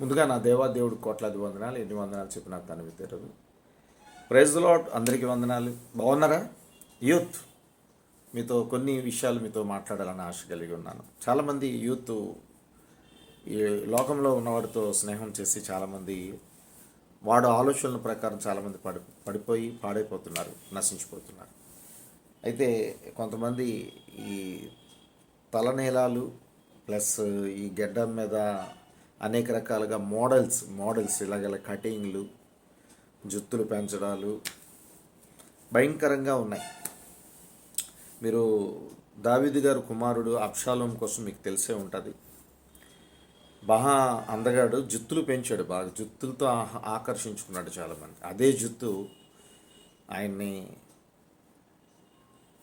ముందుగా నా దేవా దేవుడు కోట్లాది వందనాలు ఎన్ని వందనాలు చెప్పిన తనవి తెరదు ప్రైజ్ లాట్ అందరికీ వందనాలు. బాగున్నారా? యూత్ మీతో కొన్ని విషయాలు మీతో మాట్లాడాలని ఆశ కలిగి ఉన్నాను. చాలామంది యూత్ ఈ లోకంలో ఉన్నవాడితో స్నేహం చేసి చాలామంది వాడు ఆలోచనల ప్రకారం చాలామంది పడి పడిపోయి పాడైపోతున్నారు నశించిపోతున్నారు. అయితే కొంతమంది ఈ తలనీలాలు ప్లస్ ఈ గెడ్డం మీద అనేక రకాలుగా మోడల్స్ మోడల్స్ ఇలాగల కటింగ్లు జుత్తులు పెంచడాలు భయంకరంగా ఉన్నాయి. మీరు దావిది గారు కుమారుడు అప్షాలం కోసం మీకు తెలిసే ఉంటుంది. బాగా అందగాడు జుత్తులు పెంచాడు బాగా. జుత్తులతో ఆకర్షించుకున్నాడు చాలామంది. అదే జుత్తు ఆయన్ని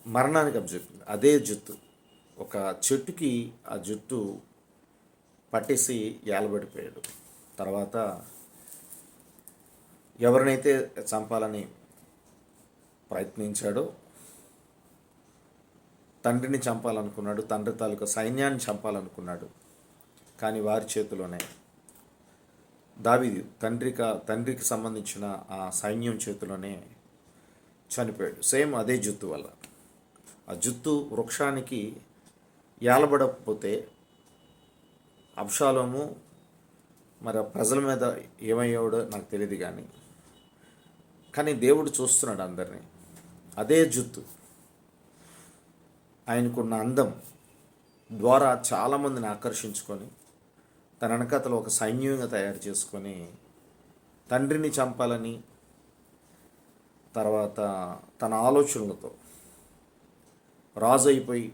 మరణానికి అప్పచెప్పింది. అదే జుత్తు. ఒక చెట్టుకి ఆ జుట్టు పట్టేసి ఏలబడిపోయాడు. తర్వాత ఎవరినైతే చంపాలని ప్రయత్నించాడో తండ్రిని చంపాలనుకున్నాడు తండ్రి తాలూకా సైన్యాన్ని చంపాలనుకున్నాడు. కానీ వారి చేతిలోనే దావి తండ్రిక తండ్రికి సంబంధించిన ఆ సైన్యం చేతిలోనే చనిపోయాడు. సేమ్ అదే జుత్తు వల్ల. ఆ జుత్తు వృక్షానికి ఏలబడకపోతే అబ్షాలోము మరి ఆ ప్రజల మీద ఏమయ్యాడో నాకు తెలియదు కానీ కానీ దేవుడు చూస్తున్నాడు అందరినీ. అదే జుత్తు. ఆయనకున్న అందం ద్వారా చాలామందిని ఆకర్షించుకొని తన వెనకతలో ఒక సైన్యంగా తయారు చేసుకొని తండ్రిని చంపాలని తర్వాత తన ఆలోచనలతో రాజు అయిపోయి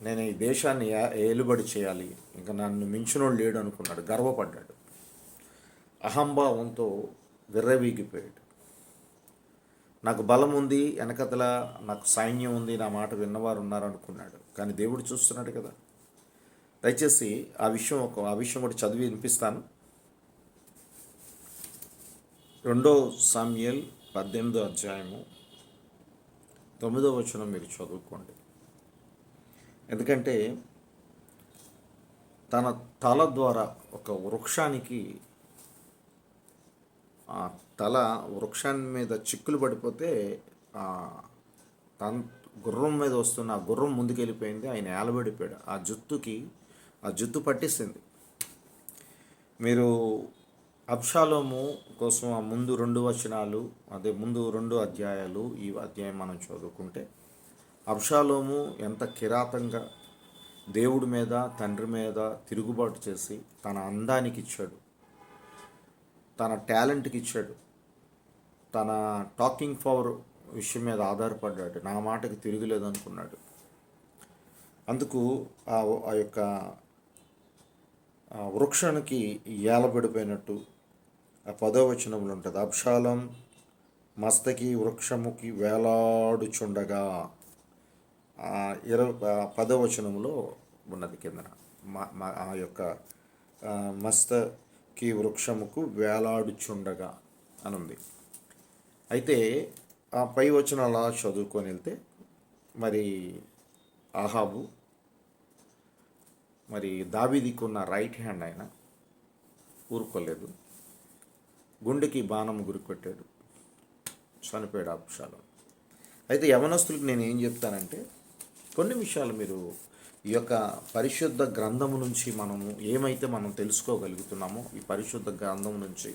నేను ఈ దేశాన్ని ఏలుబడి చేయాలి? ఇంకా నన్ను మించినోడు లేడు అనుకున్నాడు. గర్వపడ్డాడు. అహంభావంతో విర్రవీగిపోయాడు. నాకు బలం ఉంది వెనకతల నాకు సైన్యం ఉంది నా మాట విన్నవారు ఉన్నారు అనుకున్నాడు. కానీ దేవుడు చూస్తున్నాడు కదా. దయచేసి ఆ విషయం ఒక ఆ విషయం కూడా చదివి వినిపిస్తాను. రెండో సామ్యల్ పద్దెనిమిదో అధ్యాయము తొమ్మిదో వచనం మీరు చదువుకోండి. ఎందుకంటే తన తల ద్వారా ఒక వృక్షానికి ఆ తల వృక్షాన్ని మీద చిక్కులు పడిపోతే తన గుర్రం మీద వస్తున్న ఆ గుర్రం ముందుకెళ్ళిపోయింది. ఆయన ఏలబడిపోయాడు. ఆ జుత్తుకి ఆ జుత్తు పట్టిస్తుంది. మీరు అప్షాలోము కోసం ఆ ముందు రెండు వచనాలు అదే ముందు రెండు అధ్యాయాలు ఈ అధ్యాయం మనం చదువుకుంటే అబ్షాలోము ఎంత కిరాతంగా దేవుడి మీద తండ్రి మీద తిరుగుబాటు చేసి తన అందానికి ఇచ్చాడు. తన టాలెంట్కి ఇచ్చాడు. తన టాకింగ్ పవర్ విషయం మీద ఆధారపడ్డాడు. నా మాటకి తిరుగులేదు అనుకున్నాడు అందుకు ఆ ఆ యొక్క వృక్షానికి ఏలబడిపోయినట్టు ఆ పదవచనంలో ఉంటుంది. అబ్షాలం మస్తకి వృక్షముకి వేలాడుచుండగా ఇరవై ఆ పదో వచనంలో ఉన్నది కిందన. మా మా ఆ యొక్క మస్తకి వృక్షముకు వేలాడుచుండగా అని ఉంది అయితే ఆ పై వచనం అలా చదువుకొని వెళ్తే మరి ఆహాబు మరి దావీదికి ఉన్న రైట్ హ్యాండ్ ఆయన ఊరుకోలేదు. గుండెకి బాణం గురికొట్టాడు. చనిపోయాడు అబ్షాలం అయితే యవనస్తులకు నేను ఏం చెప్తానంటే కొన్ని విషయాలు మీరు ఈ యొక్క పరిశుద్ధ గ్రంథము నుంచి మనము ఏమైతే మనం తెలుసుకోగలుగుతున్నామో ఈ పరిశుద్ధ గ్రంథం నుంచి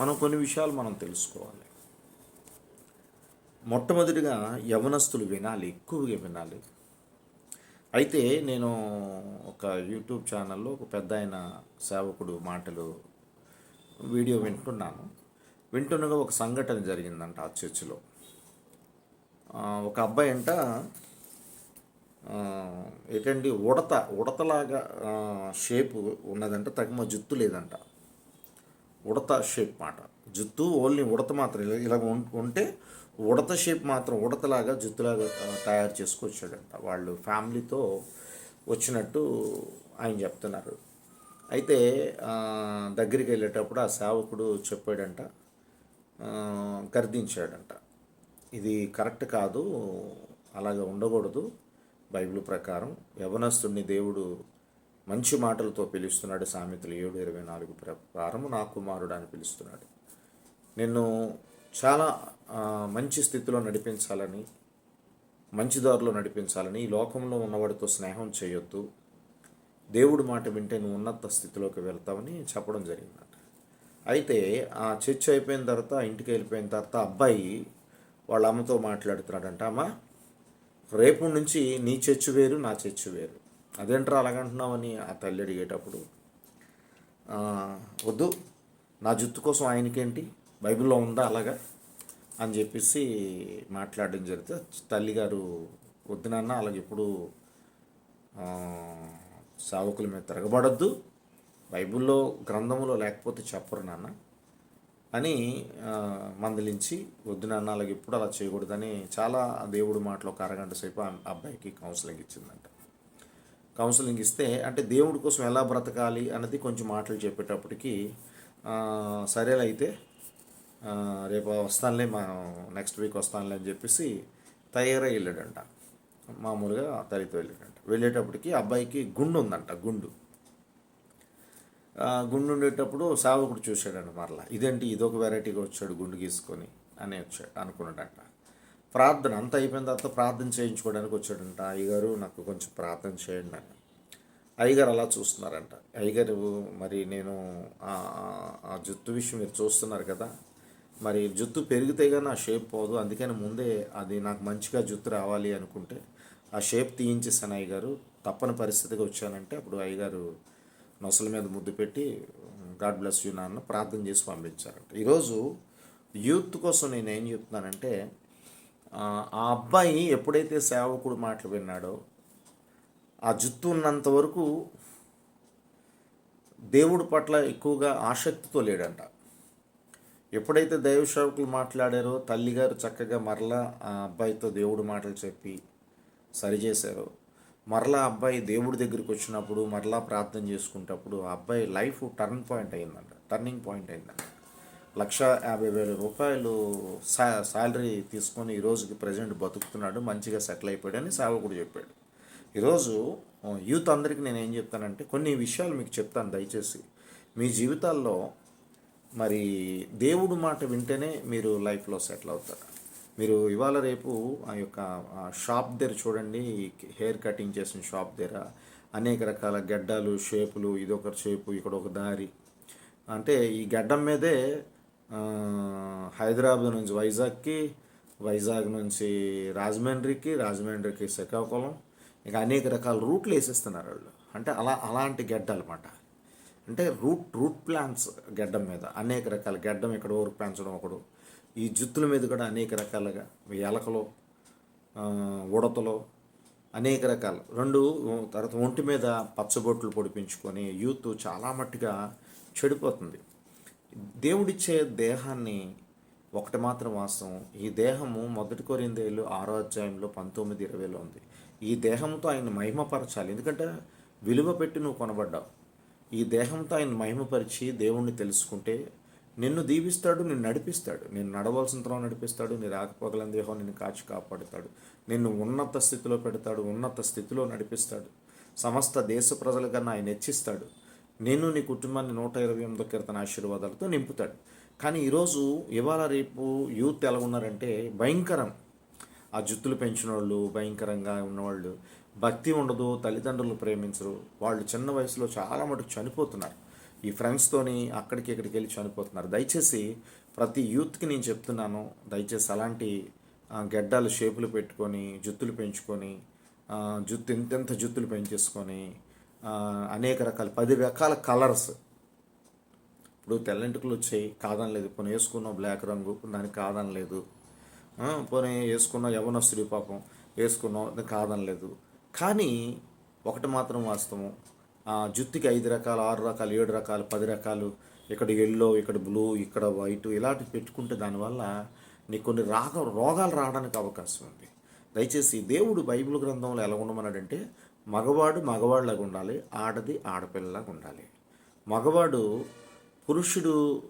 మనం కొన్ని విషయాలు మనం తెలుసుకోవాలి. మొట్టమొదటిగా యవనస్తులు వినాలి ఎక్కువగా వినాలి. అయితే నేను ఒక యూట్యూబ్ ఛానల్లో ఒక పెద్ద ఆయన సేవకుడు మాటలు వీడియో వింటున్నాను. వింటుండగా ఒక సంఘటన జరిగిందంట ఆ చర్చిలో. ఒక అబ్బాయి అంట ఏంటండి ఉడత ఉడతలాగా షేప్ ఉన్నదంట తగిన జుత్తు లేదంట. ఉడత షేప్ మాట. జుత్తు ఓన్లీ ఉడత మాత్రం ఇలా ఉం- ఉంటే ఉడత షేప్ మాత్రం ఉడతలాగా జుత్తులాగా తయారు చేసుకొచ్చాడంట. వాళ్ళు ఫ్యామిలీతో వచ్చినట్టు ఆయన చెప్తున్నారు. అయితే దగ్గరికి వెళ్ళేటప్పుడు ఆ సేవకుడు చెప్పాడంట గర్దించాడంట. ఇది కరెక్ట్ కాదు అలాగే ఉండకూడదు. బైబిల్ ప్రకారం యవనస్తుడిని దేవుడు మంచి మాటలతో పిలుస్తున్నాడు. సామెతలు ఏడు ఇరవై నాలుగు ప్రకారము నా కుమారుడు అని పిలుస్తున్నాడు. నిన్ను చాలా మంచి స్థితిలో నడిపించాలని మంచి దారిలో నడిపించాలని ఈ లోకంలో ఉన్నవాడితో స్నేహం చేయొద్దు. దేవుడు మాట వింటే నువ్వు ఉన్నత స్థితిలోకి వెళ్తావని చెప్పడం జరిగింది అయితే ఆ చర్చ అయిపోయిన తర్వాత ఇంటికి వెళ్ళిపోయిన తర్వాత అబ్బాయి వాళ్ళ అమ్మతో మాట్లాడుతున్నాడంట అమ్మ రేపు నుంచి నీ చర్చి వేరు నా చర్చి వేరు. అదేంట్రా అలాగంటున్నావని ఆ తల్లి అడిగేటప్పుడు వద్దు నా జుత్తు కోసం ఆయనకేంటి? బైబిల్లో ఉందా అలాగా? అని చెప్పేసి మాట్లాడడం జరిగితే తల్లిగారు వద్దు నాన్న అలాగే ఎప్పుడు ఆ, మీద తిరగబడద్దు. బైబిల్లో గ్రంథములో లేకపోతే చెప్పరు నాన్న. అని మందలించి వద్దు నాన్న అలాగే ఎప్పుడు అలా చేయకూడదని చాలా దేవుడి మాటలో ఒక అరగంట సేపు అబ్బాయికి కౌన్సిలింగ్ ఇచ్చిందంట. కౌన్సిలింగ్ ఇస్తే అంటే దేవుడి కోసం ఎలా బ్రతకాలి అన్నది కొంచెం మాటలు చెప్పేటప్పటికి సరేలైతే అయితే రేపు వస్తానులే మా నెక్స్ట్ వీక్ వస్తానులే అని చెప్పేసి తయారై వెళ్ళాడంట. మామూలుగా తల్లితో వెళ్ళాడంట. వెళ్ళేటప్పటికి అబ్బాయికి గుండు ఉందంట గుండు. గుండు ఉండేటప్పుడు సావకుడు చూశాడంట మరలా. ఇదేంటి? ఇదొక వెరైటీగా వచ్చాడు గుండు గీసుకొని అని వచ్చాడు అనుకున్నాడంట. ప్రార్థన అంతా అయిపోయిన తర్వాత ప్రార్థన చేయించుకోవడానికి వచ్చాడంట. అయ్యగారు నాకు కొంచెం ప్రార్థన చేయండి అంట అయ్యగారు అలా చూస్తున్నారంట. అయ్యగారు మరి నేను ఆ- జుత్తు విషయం మీరు చూస్తున్నారు కదా మరి జుత్తు పెరిగితే కానీ ఆ షేప్ పోదు. అందుకని ముందే అది నాకు మంచిగా జుత్తు రావాలి అనుకుంటే ఆ షేప్ తీయించేసాను అయ్యగారు. తప్పని పరిస్థితిగా వచ్చానంటే అప్పుడు అయ్యగారు నొసల మీద ముద్దు పెట్టి గాడ్ బ్లెస్ యూ నాన్న ప్రార్థన చేసి పంపించారంట. ఈరోజు యూత్ కోసం నేను ఏం చెప్తున్నానంటే ఆ అబ్బాయి ఎప్పుడైతే సేవకుడు మాటలు విన్నాడో ఆ జుత్తు ఉన్నంత వరకు దేవుడి పట్ల ఎక్కువగా ఆసక్తితో లేడంట. ఎప్పుడైతే దైవ సేవకులు మాట్లాడారో తల్లిగారు చక్కగా మరలా ఆ అబ్బాయితో దేవుడు మాటలు చెప్పి సరిచేశారో మరలా అబ్బాయి దేవుడి దగ్గరికి వచ్చినప్పుడు మరలా ప్రార్థన చేసుకునేటప్పుడు ఆ అబ్బాయి లైఫ్ టర్న్ పాయింట్ అయిందంట. టర్నింగ్ పాయింట్ అయిందంట. లక్ష యాభై వేల రూపాయలు సా శాలరీ తీసుకొని ఈరోజుకి ప్రజెంట్ బతుకుతున్నాడు మంచిగా సెటిల్ అయిపోయాడని సేవకుడు చెప్పాడు. ఈరోజు యూత్ అందరికీ నేను ఏం చెప్తానంటే కొన్ని విషయాలు మీకు చెప్తాను దయచేసి. మీ జీవితాల్లో మరి దేవుడు మాట వింటేనే మీరు లైఫ్లో సెటిల్ అవుతారు. మీరు ఇవాళ రేపు ఆ యొక్క షాప్ దగ్గర చూడండి హెయిర్ కటింగ్ చేసిన షాప్ దగ్గర అనేక రకాల గడ్డలు షేపులు ఇదొక షేపు ఇక్కడ ఒక దారి. అంటే ఈ గడ్డం మీదే హైదరాబాద్ నుంచి వైజాగ్కి వైజాగ్ నుంచి రాజమండ్రికి రాజమండ్రికి శ్రీకాకుళం ఇక అనేక రకాల రూట్లు వేసేస్తున్నారు వాళ్ళు. అంటే అలా అలాంటి గడ్డ అనమాట అంటే రూట్ రూట్ ప్లాన్స్ గడ్డం మీద అనేక రకాల గడ్డం ఇక్కడ ఊరు పెంచడం ఒకడు. ఈ జుత్తుల మీద కూడా అనేక రకాలుగా ఎలకలు ఉడతలు అనేక రకాలు. రెండు తర్వాత ఒంటి మీద పచ్చబొట్లు పొడిపించుకొని యూత్ చాలా మట్టుగా చెడిపోతుంది. దేవుడిచ్చే దేహాన్ని ఒకటి మాత్రం వాస్తవం. ఈ దేహము మొదటి కొరిందేళ్ళు ఆరో అధ్యాయంలో పంతొమ్మిది ఇరవైలో ఉంది. ఈ దేహంతో ఆయన మహిమపరచాలి. ఎందుకంటే విలువ పెట్టి నువ్వు కొనబడ్డావు. ఈ దేహంతో ఆయన మహిమపరిచి దేవుణ్ణి తెలుసుకుంటే నిన్ను దీవిస్తాడు నిన్ను నడిపిస్తాడు. నేను నడవలసిన త్రోవ నడిపిస్తాడు నీ రాకపోగలం దేహం నిన్ను కాచి కాపాడుతాడు. నిన్ను ఉన్నత స్థితిలో పెడతాడు ఉన్నత స్థితిలో నడిపిస్తాడు. సమస్త దేశ ప్రజల కన్నా ఆయన హెచ్చిస్తాడు. నేను నీ కుటుంబాన్ని నూట ఇరవై ఎనిమిదో కీర్తన ఆశీర్వాదాలతో నింపుతాడు. కానీ ఈరోజు ఇవాళ రేపు యూత్ ఎలా ఉన్నారంటే భయంకరం. ఆ జుత్తులు పెంచిన వాళ్ళు భయంకరంగా ఉన్నవాళ్ళు భక్తి ఉండదు తల్లిదండ్రులు ప్రేమించరు. వాళ్ళు చిన్న వయసులో చాలా మటుకు చనిపోతున్నారు. ఈ ఫ్రెండ్స్తోని అక్కడికి ఇక్కడికి వెళ్ళి చనిపోతున్నారు. దయచేసి ప్రతి యూత్కి నేను చెప్తున్నాను దయచేసి అలాంటి గెడ్డలు షేపులు పెట్టుకొని జుత్తులు పెంచుకొని జుత్తు ఇంతెంత జుత్తులు పెంచేసుకొని అనేక రకాల పది రకాల కలర్స్ ఇప్పుడు తెల్లంటికలు వచ్చాయి కాదనలేదు పోనీ వేసుకున్నావు బ్లాక్ రంగు దానికి కాదనలేదు లేదు. పోనీ వేసుకున్నావు యవనస్తుడి పాపం వేసుకున్నావు అది కాదనలేదు కానీ ఒకటి మాత్రం వాస్తవం జుత్తుకి ఐదు రకాలు ఆరు రకాలు ఏడు రకాలు పది రకాలు ఇక్కడ ఎల్లో ఇక్కడ బ్లూ ఇక్కడ వైట్ ఇలాంటివి పెట్టుకుంటే దానివల్ల నీకు కొన్ని రాగ రోగాలు రావడానికి అవకాశం ఉంది. దయచేసి దేవుడు బైబిల్ గ్రంథంలో ఎలా ఉండమన్నాడంటే మగవాడు మగవాడిలాగా ఉండాలి ఆడది ఆడపిల్లలాగా ఉండాలి. మగవాడు పురుషుడు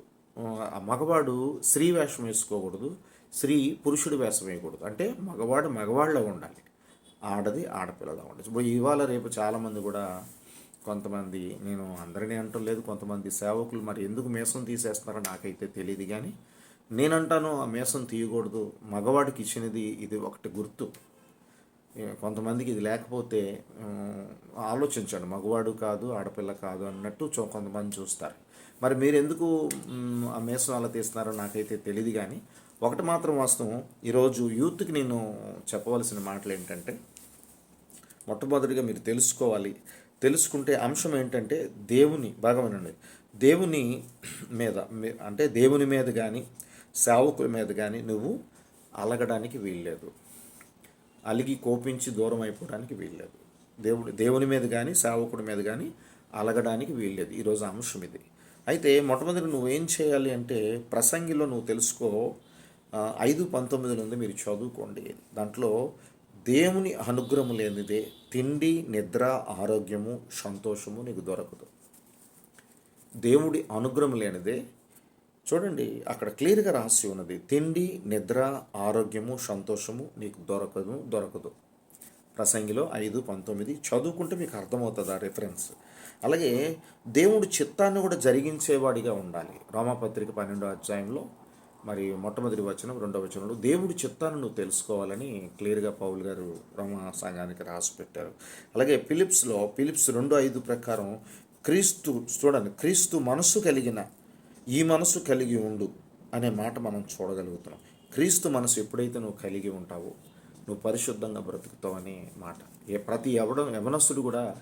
మగవాడు స్త్రీ వేషం వేసుకోకూడదు స్త్రీ పురుషుడు వేషం వేయకూడదు. అంటే మగవాడు మగవాళ్ళగా ఉండాలి ఆడది ఆడపిల్లగా ఉండాలి. ఇవాళ రేపు చాలామంది కూడా కొంతమంది నేను అందరినీ అంటలేదు కొంతమంది సేవకులు మరి ఎందుకు మేసం తీసేస్తున్నారో నాకైతే తెలియదు కానీ నేనంటాను ఆ మేసం తీయకూడదు మగవాడికి ఇచ్చినది ఇది ఒకటి గుర్తు. కొంతమందికి ఇది లేకపోతే ఆలోచించండి మగవాడు కాదు ఆడపిల్ల కాదు అన్నట్టు చూ కొంతమంది చూస్తారు. మరి మీరు ఎందుకు ఆ మేసం అలా తీస్తున్నారో నాకైతే తెలియదు కానీ ఒకటి మాత్రం వాస్తవం ఈరోజు యూత్కి నేను చెప్పవలసిన మాటలు ఏంటంటే మొట్టమొదటిగా మీరు తెలుసుకోవాలి తెలుసుకుంటే అంశం ఏంటంటే దేవుని బాగా వినండి దేవుని మీద మీ- అంటే దేవుని మీద కానీ సేవకుల మీద కానీ నువ్వు అలగడానికి వీల్లేదు. అలిగి కోపించి దూరం అయిపోవడానికి వీల్లేదు. దేవుడు దేవుని మీద కానీ సేవకుడి మీద కానీ అలగడానికి వీల్లేదు. ఈరోజు అంశం ఇది. అయితే మొట్టమొదటి నువ్వేం చేయాలి అంటే ప్రసంగిలో నువ్వు తెలుసుకో ఐదు పంతొమ్మిది నుండి మీరు చదువుకోండి. దాంట్లో దేవుని అనుగ్రహం లేనిదే తిండి నిద్ర ఆరోగ్యము సంతోషము నీకు దొరకదు. దేవుడి అనుగ్రహం లేనిదే చూడండి అక్కడ క్లియర్గా రాసి ఉన్నది తిండి నిద్ర ఆరోగ్యము సంతోషము నీకు దొరకదు దొరకదు. ప్రసంగిలో ఐదు పంతొమ్మిది చదువుకుంటే మీకు అర్థమవుతుంది ఆ రిఫరెన్స్ అలాగే దేవుడి చిత్తాన్ని కూడా జరిగించేవాడిగా ఉండాలి. రోమపత్రిక పన్నెండో అధ్యాయంలో మరి మొట్టమొదటి వచనం రెండో వచనంలో దేవుడి చిత్తాన్ని నువ్వు తెలుసుకోవాలని క్లియర్గా పౌల్ గారు రోమా సంఘానికి రాసి పెట్టారు. అలాగే ఫిలిప్స్లో ఫిలిప్స్ రెండు ఐదు ప్రకారం క్రీస్తు చూడండి క్రీస్తు మనస్సు కలిగిన ఈ మనసు కలిగి ఉండు అనే మాట మనం చూడగలుగుతున్నాం. క్రీస్తు మనసు ఎప్పుడైతే నువ్వు కలిగి ఉంటావో నువ్వు పరిశుద్ధంగా బ్రతుకుతావనే మాట. ఏ ప్రతి ఎవడం యవనస్తుడు కూడా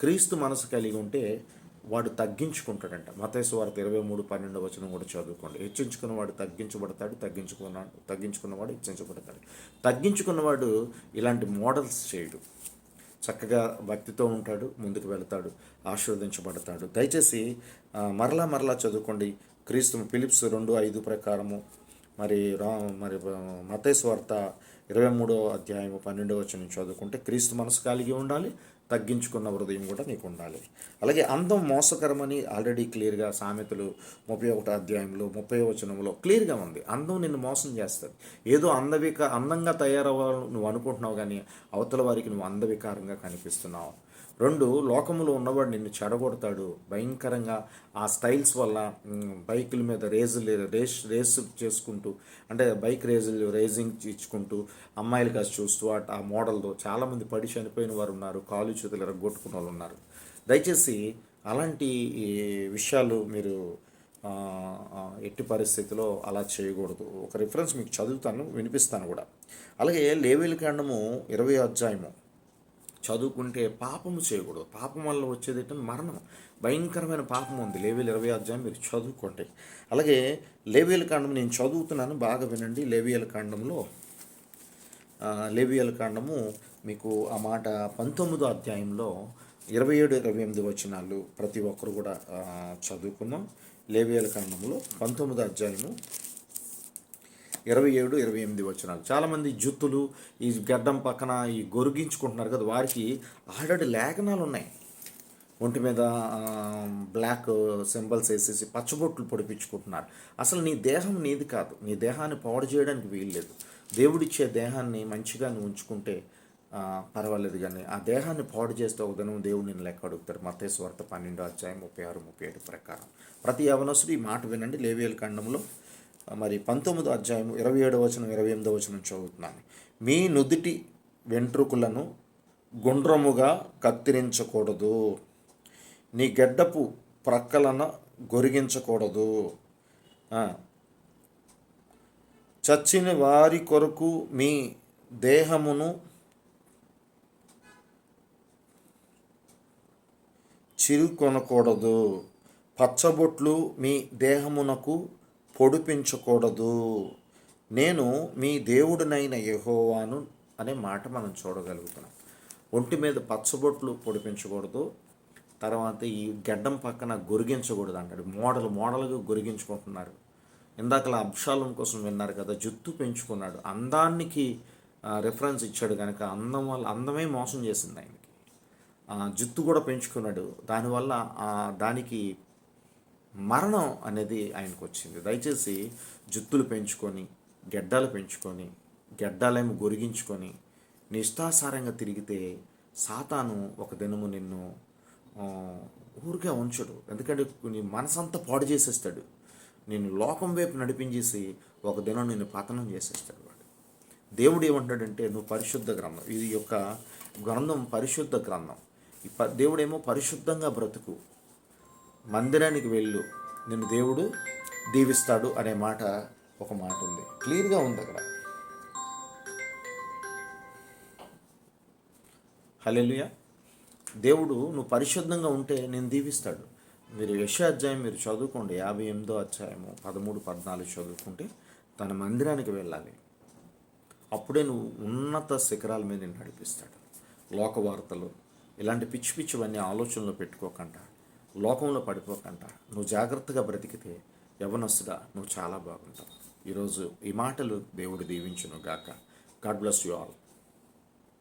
క్రీస్తు మనసు కలిగి ఉంటే వాడు తగ్గించుకుంటాడంట. మతేసు వార్త ఇరవై మూడు పన్నెండు వచనం కూడా చదువుకోండి. హెచ్చించుకున్నవాడు తగ్గించబడతాడు తగ్గించుకున్నాడు తగ్గించుకున్నవాడు హెచ్చించబడతాడు. తగ్గించుకున్నవాడు ఇలాంటి మోడల్స్ చేయడు. చక్కగా భక్తితో ఉంటాడు ముందుకు వెళతాడు ఆశీర్వదించబడతాడు. దయచేసి మరలా మరలా చదువుకోండి. క్రీస్తు ఫిలిప్స్ రెండు ఐదు ప్రకారము. మరి రా మరి మతేసు వార్త ఇరవై మూడో అధ్యాయం పన్నెండో వచ్చిన చదువుకుంటే క్రీస్తు మనసు కలిగి ఉండాలి తగ్గించుకున్న హృదయం కూడా నీకు ఉండాలి అలాగే అందం మోసకరమని ఆల్రెడీ క్లియర్గా సామెతలు ముప్పై ఒకటో అధ్యాయంలో ముప్పై వచనంలో క్లియర్గా ఉంది. అందం నిన్ను మోసం చేస్తుంది. ఏదో అందవిక అందంగా తయారవ్వాలని నువ్వు అనుకుంటున్నావు కానీ అవతల వారికి నువ్వు అందవికారంగా కనిపిస్తున్నావు. రెండు లోకములో ఉన్నవాడు నిన్ను చెడగొడతాడు. భయంకరంగా ఆ స్టైల్స్ వల్ల బైకుల మీద రేజులు రేస్ రేస్ చేసుకుంటూ అంటే బైక్ రేజులు రేసింగ్ ఇచ్చుకుంటూ అమ్మాయిలు కాసి చూస్తూ ఆ మోడల్తో చాలామంది పడి చనిపోయిన వారు ఉన్నారు. కాలు చేతులు ఎరగొట్టుకున్న వాళ్ళు ఉన్నారు. దయచేసి అలాంటి విషయాలు మీరు ఎట్టి పరిస్థితిలో అలా చేయకూడదు. ఒక రిఫరెన్స్ మీకు చదువుతాను వినిపిస్తాను కూడా. అలాగే లేవేలి కాండము ఇరవై అధ్యాయము. చదువుకుంటే పాపము చేయకూడదు. పాపం వల్ల వచ్చేది ఏంటంటే మరణం. భయంకరమైన పాపం ఉంది. లేవేలు ఇరవై అధ్యాయం మీరు చదువుకోండి. అలాగే లేవేల కాండం నేను చదువుతున్నాను బాగా వినండి. లేవియల కాండంలో లేవియల కాండము మీకు ఆ మాట పంతొమ్మిదో అధ్యాయంలో ఇరవై ఏడు ఇరవై ఎనిమిది వచనాలు ప్రతి ఒక్కరు కూడా ఆ, చదువుకుందాం. లేవియల కాండంలో పంతొమ్మిదో అధ్యాయము ఇరవై ఏడు ఇరవై ఎనిమిది వచనాలు. చాలామంది జుత్తులు ఈ గడ్డం పక్కన ఈ గొరిగించుకుంటున్నారు కదా వారికి ఆల్రెడీ లేఖనాలు ఉన్నాయి. ఒంటి మీద బ్లాక్ సింబల్స్ వేసేసి పచ్చబొట్లు పొడిపించుకుంటున్నారు. అసలు నీ దేహం నీది కాదు. నీ దేహాన్ని పాడు చేయడానికి వీల్లేదు. దేవుడిచ్చే దేహాన్ని మంచిగా నువ్వు ఉంచుకుంటే పర్వాలేదు కానీ ఆ దేహాన్ని పాడు చేస్తే ఒక దినం దేవుడు నేను లెక్క అడుగుతాడు. మతేశ్వార్త పన్నెండు అధ్యాయం ముప్పై ఆరు ముప్పై ఏడు ప్రకారం. ప్రతి యవనసుడు ఈ మాట వినండి. లేవేల ఖండంలో మరి పంతొమ్మిదో అధ్యాయం ఇరవై ఏడవ వచనం ఇరవై ఎనిమిదో వచనం చదువుతున్నాను. మీ నుదుటి వెంట్రుకలను గుండ్రముగా కత్తిరించకూడదు. నీ గెడ్డపు ప్రక్కలన గొరిగించకూడదు. చచ్చిన వారి కొరకు మీ దేహమును చిరుకొనకూడదు. పచ్చబొట్లు మీ దేహమునకు పొడిపించకూడదు. నేను మీ దేవుడినైన యహోవాను అనే మాట మనం చూడగలుగుతున్నాం. ఒంటి మీద పచ్చబొట్లు పొడిపించకూడదు. తర్వాత ఈ గడ్డం పక్కన గొరిగించకూడదు అంటాడు. మోడల్ మోడల్గా గొరిగించుకుంటున్నారు. ఇందాకలా అబ్షాలం కోసం విన్నారు కదా జుత్తు పెంచుకున్నాడు. అందానికి రిఫరెన్స్ ఇచ్చాడు కనుక అందం వల్ల అందమే మోసం చేసింది ఆయన జుత్తు కూడా పెంచుకున్నాడు. దానివల్ల దానికి మరణం అనేది ఆయనకు వచ్చింది దయచేసి జుత్తులు పెంచుకొని గెడ్డలు పెంచుకొని గెడ్డలేమో గొరిగించుకొని నీ ఇష్టాసారంగా తిరిగితే సాతాను ఒక దినము నిన్ను ఊరికే ఉంచడు. ఎందుకంటే నీ మనసంతా పాడు చేసేస్తాడు. నేను లోకం వైపు నడిపించేసి ఒక దినం నిన్ను పతనం చేసేస్తాడు వాడు. దేవుడు ఏమంటాడంటే నువ్వు పరిశుద్ధ గ్రంథం ఇది యొక్క గ్రంథం పరిశుద్ధ గ్రంథం. దేవుడేమో పరిశుద్ధంగా బ్రతుకు. మందిరానికి వెళ్ళు. నిన్ను దేవుడు దీవిస్తాడు అనే మాట ఒక మాట ఉంది. క్లియర్గా ఉంది అక్కడ. హలెలుయ దేవుడు నువ్వు పరిశుద్ధంగా ఉంటే నేను దీవిస్తాడు. మీరు యశ అధ్యాయం మీరు చదువుకోండి. యాభై ఎనిమిదో అధ్యాయము పదమూడు పద్నాలుగు చదువుకుంటే తన మందిరానికి వెళ్ళాలి. అప్పుడే నువ్వు ఉన్నత శిఖరాల మీద నేను నడిపిస్తాడు. లోకవార్తలు ఇలాంటి పిచ్చి పిచ్చివన్నీ ఆలోచనలు పెట్టుకోకుండా లోకంలో పడిపోకుండా నువ్వు జాగ్రత్తగా బ్రతికితే యవనస్తుడా నువ్వు చాలా బాగుంటావు. ఈరోజు ఈ మాటలు దేవుడు దీవించును గాక గాడ్ బ్లెస్ యు ఆల్.